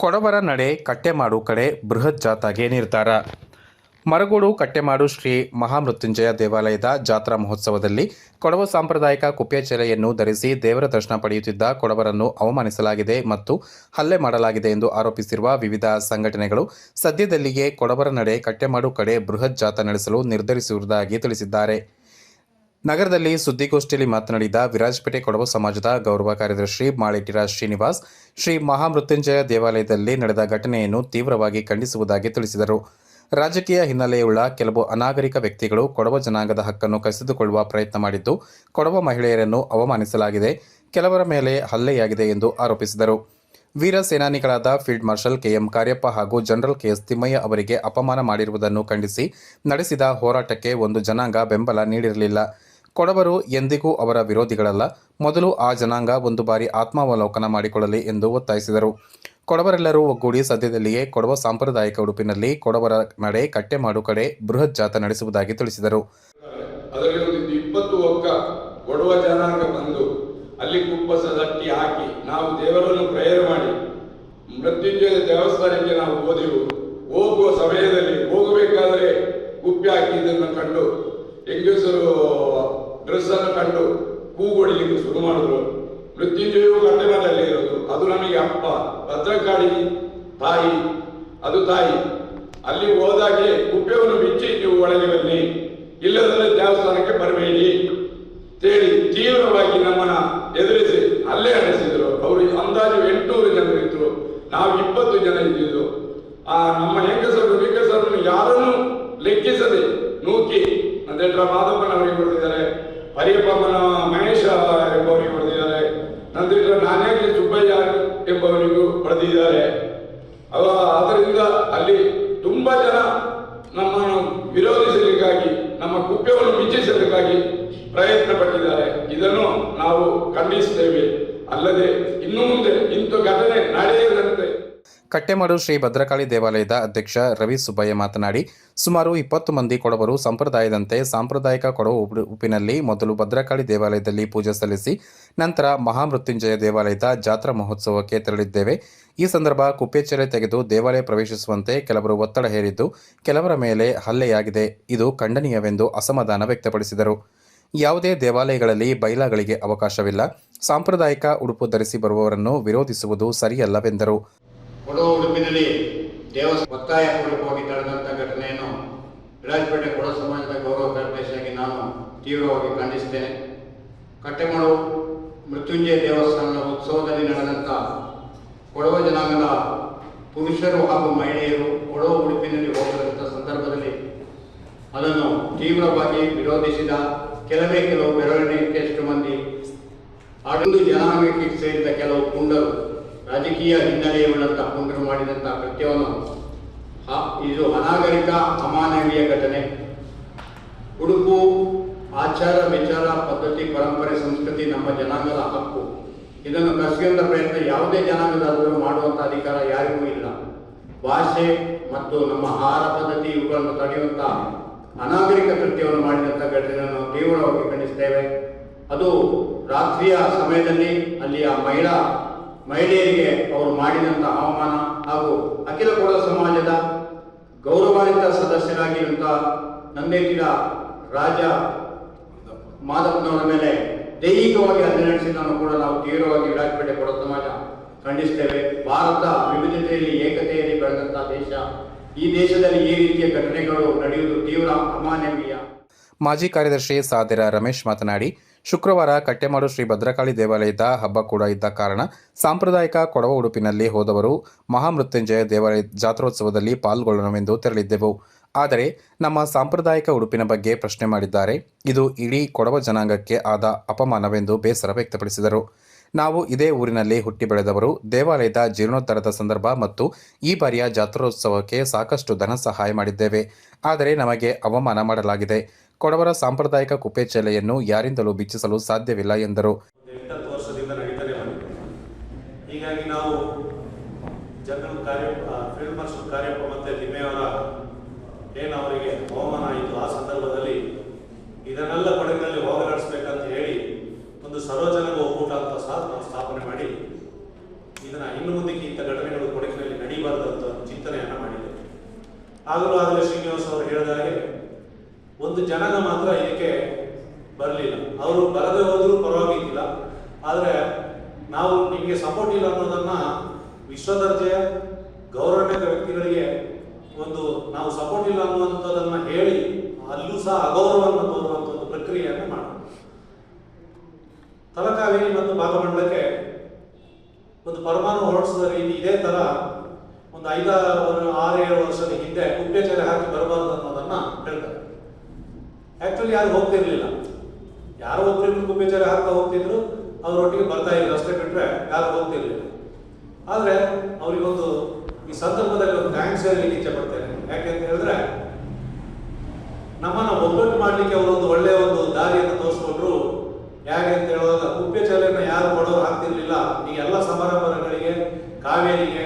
ಕೊಡವರ ನಡೆ ಕಟ್ಟೆಮಾಡು ಕಡೆ ಬೃಹತ್ ಜಾಥಾಗೆ ನಿರ್ಧಾರ. ಮರಗೋಡು ಕಟ್ಟೆಮಾಡು ಶ್ರೀ ಮಹಾಮೃತ್ಯುಂಜಯ ದೇವಾಲಯದ ಜಾತ್ರಾ ಮಹೋತ್ಸವದಲ್ಲಿ ಕೊಡವ ಸಾಂಪ್ರದಾಯಿಕ ಕುಪ್ಪೆಚೆಲೆಯನ್ನು ಧರಿಸಿ ದೇವರ ದರ್ಶನ ಪಡೆಯುತ್ತಿದ್ದ ಕೊಡವರನ್ನು ಅವಮಾನಿಸಲಾಗಿದೆ ಮತ್ತು ಹಲ್ಲೆ ಮಾಡಲಾಗಿದೆ ಎಂದು ಆರೋಪಿಸಿರುವ ವಿವಿಧ ಸಂಘಟನೆಗಳು ಸದ್ಯದಲ್ಲಿಯೇ ಕೊಡವರ ನಡೆ ಕಟ್ಟೆಮಾಡು ಕಡೆ ಬೃಹತ್ ಜಾಥಾ ನಡೆಸಲು ನಿರ್ಧರಿಸಿರುವುದಾಗಿ ತಿಳಿಸಿದ್ದಾರೆ. ನಗರದಲ್ಲಿ ಸುದ್ದಿಗೋಷ್ಠಿಯಲ್ಲಿ ಮಾತನಾಡಿದ ವಿರಾಜಪೇಟೆ ಕೊಡವ ಸಮಾಜದ ಗೌರವ ಕಾರ್ಯದರ್ಶಿ ಮಾಳಿಟಿರ ಶ್ರೀನಿವಾಸ್, ಶ್ರೀ ಮಹಾಮೃತ್ಯುಂಜಯ ದೇವಾಲಯದಲ್ಲಿ ನಡೆದ ಘಟನೆಯನ್ನು ತೀವ್ರವಾಗಿ ಖಂಡಿಸುವುದಾಗಿ ತಿಳಿಸಿದರು. ರಾಜಕೀಯ ಹಿನ್ನೆಲೆಯುಳ್ಳ ಕೆಲವು ಅನಾಗರಿಕ ವ್ಯಕ್ತಿಗಳು ಕೊಡವ ಜನಾಂಗದ ಹಕ್ಕನ್ನು ಕಸಿದುಕೊಳ್ಳುವ ಪ್ರಯತ್ನ ಮಾಡಿದ್ದು, ಕೊಡವ ಮಹಿಳೆಯರನ್ನು ಅವಮಾನಿಸಲಾಗಿದೆ, ಕೆಲವರ ಮೇಲೆ ಹಲ್ಲೆಯಾಗಿದೆ ಎಂದು ಆರೋಪಿಸಿದರು. ವೀರ ಸೇನಾನಿಗಳಾದ ಫೀಲ್ಡ್ ಮಾರ್ಷಲ್ ಕೆಎಂ ಕಾರ್ಯಪ್ಪ ಹಾಗೂ ಜನರಲ್ ಕೆಎಸ್ ತಿಮ್ಮಯ್ಯ ಅವರಿಗೆ ಅಪಮಾನ ಮಾಡಿರುವುದನ್ನು ಖಂಡಿಸಿ ನಡೆಸಿದ ಹೋರಾಟಕ್ಕೆ ಒಂದು ಜನಾಂಗ ಬೆಂಬಲ ನೀಡಿರಲಿಲ್ಲ. ಕೊಡವರು ಎಂದಿಗೂ ಅವರ ವಿರೋಧಿಗಳಲ್ಲ. ಮೊದಲು ಆ ಜನಾಂಗ ಒಂದು ಬಾರಿ ಆತ್ಮಾವಲೋಕನ ಮಾಡಿಕೊಳ್ಳಲಿ ಎಂದು ಒತ್ತಾಯಿಸಿದರು. ಕೊಡವರೆಲ್ಲರೂ ಒಗ್ಗೂಡಿ ಸದ್ಯದಲ್ಲಿಯೇ ಕೊಡವ ಸಾಂಪ್ರದಾಯಿಕ ಉಡುಪಿನಲ್ಲಿ ಕೊಡವರ ನಡೆ ಕಟ್ಟೆ ಮಾಡು ಕಡೆ ಬೃಹತ್ ಜಾಥಾ ನಡೆಸುವುದಾಗಿ ತಿಳಿಸಿದರು. ಒಕ್ಕ ಜನಾಂಗ ಬಂದು ಅಲ್ಲಿ ಕುಪ್ಪಸ ದಟ್ಟಿ ಹಾಕಿ ನಾವು ದೇವರನ್ನು ಪ್ರೇಯರ್ ಮಾಡಿ ಮೃತ್ಯುಂಜಯ ದೇವಸ್ಥಾನಕ್ಕೆ ನಾವು ಓದಿವು ಹೋಗುವ ಸಮಯದಲ್ಲಿ ಹೋಗಬೇಕಾದರೆ ಕುಪ್ಪೆ ಹಾಕಿದ್ದನ್ನು ಕಂಡು ಹೆಂಗಸರು ತಾಯಿ, ಅದು ತಾಯಿ. ಅಲ್ಲಿ ಹೋದಾಗೆ ಕುಪ್ಪೆಯನ್ನು ಬಿಚ್ಚಿ ನೀವು ಒಳಗೆ ಬನ್ನಿ. ಇಲ್ಲದ್ರೆ ದೇವಸ್ಥಾನಕ್ಕೆ ಬರಬೇಡಿ. ಹೇಳಿ ತೀವ್ರವಾಗಿ ನಮ್ಮನ್ನ ಎದುರಿಸಿ, ಅಲ್ಲೇ ನಡೆಸಿದ್ರು. ಅವರು ಅಂದಾಜು ಎಂಟೂರು ಜನ ಇದ್ರು ನಾವು ಇಪ್ಪತ್ತು ಜನ ಇದ್ದಿದ್ದು. ಆ ನಮ್ಮ ಹೆಂಗಸರು ವಿಕಸರನ್ನು ಯಾರನ್ನು ಲೆಕ್ಕಿಸದೆ ನೂಕಿ ನಂತರ ಮಾದಪ್ಪನವರಿಗೆ ಹೊಡೆದಿದ್ದಾರೆ ಪರಿಯಪ್ಪಮ್ಮನ ಮಹೇಶ ಎಂಬವರಿಗೆ ಕೊಡ್ತಿದ್ದಾರೆ. ನಂತರ ನಾನೇ ಸುಬ್ಬಯ್ಯ ಎಂಬವರಿಗೂ ಹೊಡೆದಿದ್ದಾರೆ ಅವ ಅದರಿಂದ ಅಲ್ಲಿ ತುಂಬಾ ಜನ ನಮ್ಮನ್ನು ವಿರೋಧಿಸಲಿಕ್ಕಾಗಿ ನಮ್ಮ ಕುಪ್ಪೆವನ್ನು ಬಿಚ್ಚಿಸಲಿಕ್ಕಾಗಿ ಪ್ರಯತ್ನ ಪಟ್ಟಿದ್ದಾರೆ ಇದನ್ನು ನಾವು ಖಂಡಿಸುತ್ತೇವೆ. ಅಲ್ಲದೆ, ಇನ್ನು ಮುಂದೆ ಇಂಥ ಘಟನೆ ನಡೆಯದಂತೆ ಕಟ್ಟೆಮಾಡು ಶ್ರೀ ಭದ್ರಕಾಳಿ ದೇವಾಲಯದ ಅಧ್ಯಕ್ಷ ರವಿ ಸುಬ್ಬಯ್ಯ ಮಾತನಾಡಿ, ಸುಮಾರು ಇಪ್ಪತ್ತು ಮಂದಿ ಕೊಡವರು ಸಂಪ್ರದಾಯದಂತೆ ಸಾಂಪ್ರದಾಯಿಕ ಕೊಡವು ಉಪಿನಲ್ಲಿ ಮೊದಲು ಭದ್ರಕಾಳಿ ದೇವಾಲಯದಲ್ಲಿ ಪೂಜೆ ಸಲ್ಲಿಸಿ, ನಂತರ ಮಹಾಮೃತ್ಯುಂಜಯ ದೇವಾಲಯದ ಜಾತ್ರಾ ಮಹೋತ್ಸವಕ್ಕೆ ತೆರಳಿದ್ದೇವೆ. ಈ ಸಂದರ್ಭ ಕುಪ್ಪೆಚ್ಚೆರೆ ತೆಗೆದು ದೇವಾಲಯ ಪ್ರವೇಶಿಸುವಂತೆ ಕೆಲವರು ಒತ್ತಡ ಹೇರಿದ್ದು, ಕೆಲವರ ಮೇಲೆ ಹಲ್ಲೆಯಾಗಿದೆ. ಇದು ಖಂಡನೀಯವೆಂದು ಅಸಮಾಧಾನ ವ್ಯಕ್ತಪಡಿಸಿದರು. ಯಾವುದೇ ದೇವಾಲಯಗಳಲ್ಲಿ ಬೈಲಾಗಳಿಗೆ ಅವಕಾಶವಿಲ್ಲ. ಸಾಂಪ್ರದಾಯಿಕ ಉಡುಪು ಧರಿಸಿ ಬರುವವರನ್ನು ವಿರೋಧಿಸುವುದು ಸರಿಯಲ್ಲವೆಂದರು. ಕೊಡವ ಉಡುಪಿನಲ್ಲಿ ದೇವಸ್ಥಾನ ಹೋಗಿ ತಡೆದಂಥ ಘಟನೆಯನ್ನು ವಿರಾಜಪೇಟೆ ಕೊಡ ಸಮಾಜದ ಗೌರವ ಕಾರ್ಯದರ್ಶಿಯಾಗಿ ನಾನು ತೀವ್ರವಾಗಿ ಖಂಡಿಸ್ತೇನೆ ಕಟ್ಟೆಮಳು ಮೃತ್ಯುಂಜಯ ದೇವಸ್ಥಾನದ ಉತ್ಸವದಲ್ಲಿ ನಡೆದಂಥ ಕೊಡವ ಜನಾಂಗದ ಪುರುಷರು ಹಾಗೂ ಮಹಿಳೆಯರು ಕೊಡವ ಉಡುಪಿನಲ್ಲಿ ಹೋಗಿರುವಂತಹ ಸಂದರ್ಭದಲ್ಲಿ ಅದನ್ನು ತೀವ್ರವಾಗಿ ವಿರೋಧಿಸಿದ ಕೆಲವೇ ಕೆಲವು ಬೆರಳಿಕೆಯಷ್ಟು ಮಂದಿ ಅದೊಂದು ಜನಾಂಗಕ್ಕೆ ಸೇರಿದ ಕೆಲವು ಪುಂಡರು ರಾಜಕೀಯ ಹಿನ್ನೆಲೆಯುಳ್ಳಂಥ ಪುಂಡರು ಮಾಡಿದಂಥ ಕೃತ್ಯವನ್ನು ಇದು ಅನಾಗರಿಕ ಅಮಾನವೀಯ ಘಟನೆ. ಉಡುಪು ಆಚಾರ ವಿಚಾರ ಪದ್ಧತಿ ಪರಂಪರೆ ಸಂಸ್ಕೃತಿ ನಮ್ಮ ಜನಾಂಗದ ಹಕ್ಕು. ಇದನ್ನು ಕಸಿಯುವಂಥ ಪ್ರಯತ್ನ ಯಾವುದೇ ಜನಾಂಗದಾದರೂ ಮಾಡುವಂಥ ಅಧಿಕಾರ ಯಾರಿಗೂ ಇಲ್ಲ. ಭಾಷೆ ಮತ್ತು ನಮ್ಮ ಆಹಾರ ಪದ್ಧತಿ ಇವುಗಳನ್ನು ತಡೆಯುವಂಥ ಅನಾಗರಿಕ ಕೃತ್ಯವನ್ನು ಮಾಡಿದಂಥ ಘಟನೆಯನ್ನು ತೀವ್ರವಾಗಿ ಖಂಡಿಸ್ತೇವೆ ಅದು ರಾತ್ರಿಯ ಸಮಯದಲ್ಲಿ ಅಲ್ಲಿಯ ಮಹಿಳಾ ಮಹಿಳೆಯರಿಗೆ ಅವರು ಮಾಡಿದಂಥ ಅವಮಾನ ಹಾಗೂ ಅಖಿಲ ಕೊಡ ಸಮಾಜದ ಗೌರವಾನ್ವಿತ ಸದಸ್ಯರಾಗಿರುವಂಥ ನಂದೇಟಿನ ರಾಜ ಮಾದಪ್ಪನವರ ಮೇಲೆ ದೈಹಿಕವಾಗಿ ಹಲ್ಲೆ ನಡೆಸಿದ್ದನ್ನು ಕೂಡ ನಾವು ತೀವ್ರವಾಗಿ ವಿರಾಜಪೇಟೆ ಕೊಡ ಸಮಾಜ ಖಂಡಿಸ್ತೇವೆ ಭಾರತ ವಿವಿಧತೆಯಲ್ಲಿ ಏಕತೆಯಲ್ಲಿ ಬೆಳೆದಂಥ ದೇಶ. ಈ ದೇಶದಲ್ಲಿ ಈ ರೀತಿಯ ಘಟನೆಗಳು ನಡೆಯುವುದು ತೀವ್ರ ಅಮಾನವೀಯ. ಮಾಜಿ ಕಾರ್ಯದರ್ಶಿ ಸಾದಿರ ರಮೇಶ್ ಮಾತನಾಡಿ ಶುಕ್ರವಾರ ಕಟ್ಟೆಮಾಡು ಶ್ರೀ ಭದ್ರಕಾಳಿ ದೇವಾಲಯದ ಹಬ್ಬ ಕೂಡ ಇದ್ದ ಕಾರಣ ಸಾಂಪ್ರದಾಯಿಕ ಕೊಡವ ಉಡುಪಿನಲ್ಲಿ ಹೋದವರು ಮಹಾಮೃತ್ಯುಂಜಯ ದೇವಾಲಯ ಜಾತ್ರೋತ್ಸವದಲ್ಲಿ ಪಾಲ್ಗೊಳ್ಳೋಣವೆಂದು ತೆರಳಿದ್ದೆವು. ಆದರೆ ನಮ್ಮ ಸಾಂಪ್ರದಾಯಿಕ ಉಡುಪಿನ ಬಗ್ಗೆ ಪ್ರಶ್ನೆ ಮಾಡಿದ್ದಾರೆ. ಇದು ಇಡೀ ಕೊಡವ ಜನಾಂಗಕ್ಕೆ ಆದ ಅಪಮಾನವೆಂದು ಬೇಸರ ವ್ಯಕ್ತಪಡಿಸಿದರು. ನಾವು ಇದೇ ಊರಿನಲ್ಲಿ ಹುಟ್ಟಿ ಬೆಳೆದವರು, ದೇವಾಲಯದ ಜೀರ್ಣೋದ್ಧಾರದ ಸಂದರ್ಭ ಮತ್ತು ಈ ಬಾರಿಯ ಜಾತ್ರೋತ್ಸವಕ್ಕೆ ಸಾಕಷ್ಟು ಧನ ಸಹಾಯ ಮಾಡಿದ್ದೇವೆ. ಆದರೆ ನಮಗೆ ಅವಮಾನ ಮಾಡಲಾಗಿದೆ. ಕೊಡವರ ಸಾಂಪ್ರದಾಯಿಕ ಕುಪ್ಪೆಚೆಲೆಯನ್ನು ಯಾರಿಂದಲೂ ಬಿಚ್ಚಿಸಲು ಸಾಧ್ಯವಿಲ್ಲ ಎಂದರು. ಹೀಗಾಗಿ ನಾವು ಜನರಲ್ ಕಾರ್ಯ ಫೀಲ್ಡ್ ಮಾರ್ಷಲ್ ಕಾರ್ಯಪ್ಪ ಮತ್ತು ಏನು ಅವರಿಗೆ ಅವಮಾನ ಆಯಿತು ಆ ಸಂದರ್ಭದಲ್ಲಿ, ಇದನ್ನೆಲ್ಲ ಕೊಡಗಿನಲ್ಲಿ ಹೋಗಲಾಡಿಸ್ಬೇಕಂತ ಹೇಳಿ ಒಂದು ಸರ್ವಜನಗ ಒಕ್ಕೂಟ ಅಂತ ಸಹ ಸ್ಥಾಪನೆ ಮಾಡಿ, ಇದನ್ನು ಇನ್ನು ಮುಂದಕ್ಕೆ ಇಂಥ ಘಟನೆಗಳು ಕೊಡಗಿನಲ್ಲಿ ಆಗಲೂ ಆಗಲೇ ಶ್ರೀನಿವಾಸ್ ಅವರು ಹೇಳಿದ ಹಾಗೆ ಒಂದು ಜನನ ಮಾತ್ರ ಇದಕ್ಕೆ ಬರಲಿಲ್ಲ. ಅವರು ಬರದೆ ಹೋದರೂ ಪರವಾಗಿಲ್ಲ. ಆದರೆ ನಾವು ನಿಮಗೆ ಸಪೋರ್ಟ್ ಇಲ್ಲ ಅನ್ನೋದನ್ನ ವಿಶ್ವದರ್ಜೆಯ ಗೌರವಾನ್ವಿತ ವ್ಯಕ್ತಿಗಳಿಗೆ ಒಂದು ನಾವು ಸಪೋರ್ಟ್ ಇಲ್ಲ ಅನ್ನುವಂಥದ್ದನ್ನು ಹೇಳಿ ಅಲ್ಲೂ ಸಹ ಅಗೌರವವನ್ನು ತೋರುವಂಥ ಒಂದು ಪ್ರಕ್ರಿಯೆಯನ್ನು ಮಾಡ ತಲಕಾವೇರಿ ಮತ್ತು ಭಾಗಮಂಡಲಕ್ಕೆ ಒಂದು ಪರಮಾಣು ಹೊರಡಿಸಿದ ರೀತಿ ಇದೇ ತರ ಒಂದು ಐದಾರು, ಆರು, ಏಳು ವರ್ಷದ ಹಿಂದೆ ಕುಪ್ಪೆಚೆರೆ ಹಾಕಿ ಆಕ್ಚುಲಿ ಯಾರು ಹೋಗ್ತಿರ್ಲಿಲ್ಲ. ಯಾರೋ ಒಬ್ಬರಿಗೂ ಕುಪ್ಪೆಚೆರೆ ಹಾಕ್ತಾ ಹೋಗ್ತಿದ್ರು, ಅವರೊಟ್ಟಿಗೆ ಬರ್ತಾ ಇದ್ರು. ಅಷ್ಟೇ ಬಿಟ್ಟರೆ ಯಾರು ಹೋಗ್ತಿರ್ಲಿಲ್ಲ. ಆದ್ರೆ ಅವರಿಗೊಂದು ಈ ಸಂದರ್ಭದಲ್ಲಿ ಒಂದು ಥ್ಯಾಂಕ್ಸ್ ಹೇಳಲಿಕ್ಕೆ ಇಚ್ಛೆ ಪಡ್ತೇನೆ. ಯಾಕೆಂತ ಹೇಳಿದ್ರೆ, ನಮ್ಮನ್ನ ಒಗ್ಗಟ್ಟು ಮಾಡ್ಲಿಕ್ಕೆ ಅವರೊಂದು ಒಳ್ಳೆಯ ಒಂದು ದಾರಿಯನ್ನು ತೋರಿಸ್ಕೊಂಡ್ರು ಯಾಕೆ ಅಂತ ಹೇಳುವಾಗ ಕುಪ್ಪೆಚಲೆಯನ್ನು ಯಾರು ಕೊಡೋರು ಆಗ್ತಿರ್ಲಿಲ್ಲ. ಈ ಎಲ್ಲ ಸಮಾರಂಭಗಳಿಗೆ, ಕಾವೇರಿಗೆ